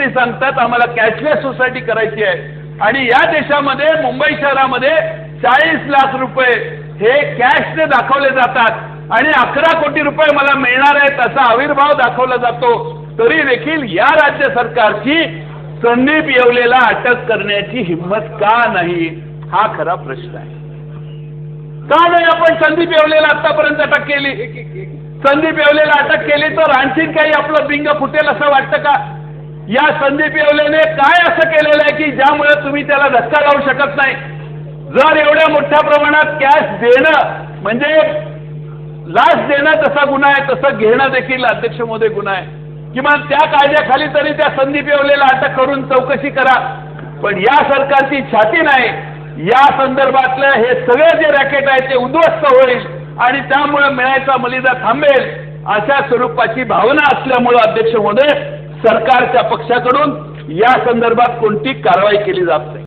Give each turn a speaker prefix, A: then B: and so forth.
A: ते सांगतात आम्हाला कॅशलेस सोसायटी करायची आहे. आणि या देशामध्ये मुंबई शहरामध्ये चाळीस लाख रुपये हे कॅशने दाखवले जातात. आणि अकरा कोटी रुपये मला मिळणार आहेत असा आविर्भाव दाखवला जातो. तरी देखील या राज्य सरकारची संदीप येवलेला अटक करण्याची हिंमत का नाही? हा खरा प्रश्न आहे. का नाही आपण संदीप येवलेला आतापर्यंत अटक केली? संदीप येवलेला अटक केली तर आणखीन काही आपलं बिंग फुटेल असं वाटतं का? या संदीप येवलेने काय असं केलेलं आहे की ज्यामुळे तुम्ही त्याला धक्का लावू शकत नाही? जर एवढ्या मोठ्या प्रमाणात कॅश देणं म्हणजे लाच देणं तसा गुन्हा आहे तसं घेणं देखील अध्यक्ष मोदी गुन्हा आहे. किमान त्या कायद्याखाली तरी त्या संदीप येवलेला अटक करून चौकशी करा. पण या सरकारची छाती नाही. या संदर्भातलं हे सगळे जे रॅकेट आहे ते उद्ध्वस्त होईल आणि त्यामुळे मिळायचा मलिदा थांबेल अशा स्वरूपाची भावना असल्यामुळं अध्यक्ष मोदी सरकारच्या पक्षाकडून या संदर्भात कोणती कारवाई केली जात नाही.